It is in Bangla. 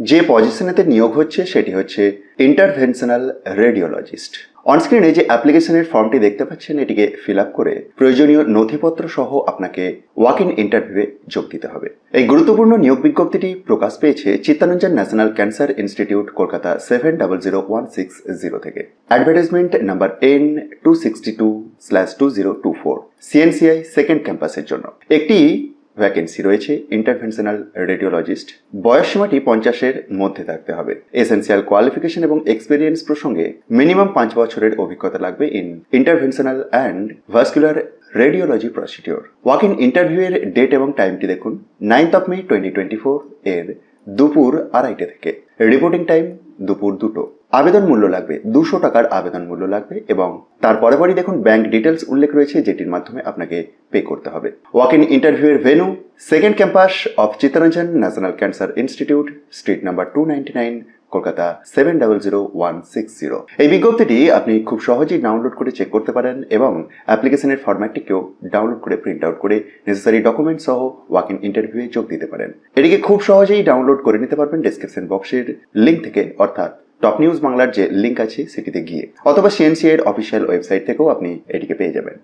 যে পজিশনেতে নিয়োগ হচ্ছে সেটি হচ্ছে ইন্টারভেনশনাল রেডিওলজিস্ট অনস্ক্রিনে যে অ্যাপ্লিকেশনের ফর্মটি দেখতে পাচ্ছেন, এটিকে ফিল করে প্রয়োজনীয় নথিপত্র সহ আপনাকে ওয়াক ইন ইন্টারভিউয়ে যোগ দিতে হবে। এই গুরুত্বপূর্ণ নিয়োগ বিজ্ঞপ্তিটি প্রকাশ পেয়েছে Chittaranjan national cancer institute, Kolkata seven double zero one six zero থেকে। Advertisement number N two sixty two slash two zero two four CNCI second ক্যাম্পাসের জন্য। একটি ভ্যাকেন্সি রয়েছে ইন্টারভেনশনাল রেডিওলজিস্ট বয়স সীমাটি পঞ্চাশের মধ্যে থাকতে হবে। এসেন্সিয়াল কোয়ালিফিকেশন এবং এক্সপিরিয়েন্স প্রসঙ্গে মিনিমাম পাঁচ বছরের অভিজ্ঞতা লাগবে in interventional and vascular radiology procedure walk in ইন্টারভিউয়ের ডেট এবং টাইমটি দেখুন ninth of May twenty twenty four এর দুপুর আড়াইটে থেকে। রিপোর্টিং টাইম দুপুর দুটো। আবেদন মূল্য লাগবে, দুশো টাকার আবেদন মূল্য লাগবে এবং তার পরে পরই দেখুন ব্যাংক ডিটেলস উল্লেখ রয়েছে যেটির মাধ্যমে আপনাকে পে করতে হবে। ওয়াক ইন ইন্টারভিউয়ের venue second campus of Chittaranjan national cancer institute street number two nine Kolkata seven double zero one six zero এই বিজ্ঞপ্তিটি আপনি খুব সহজেই ডাউনলোড করে চেক করতে পারেন এবং অ্যাপ্লিকেশনের ফরম্যাটটিকেও ডাউনলোড করে প্রিন্ট আউট করে নেসেসারি ডকুমেন্ট সহ ওয়াক ইন ইন্টারভিউয়ে যোগ দিতে পারেন। এটিকে খুব সহজেই ডাউনলোড করে নিতে পারবেন ডেসক্রিপশন বক্সের লিঙ্ক থেকে অর্থাৎ টপ নিউজ বাংলার যে লিঙ্ক আছে সেটিতে গিয়ে, অথবা সিএনসি অফিসিয়াল ওয়েবসাইট থেকেও আপনি এটিকে পেয়ে যাবেন।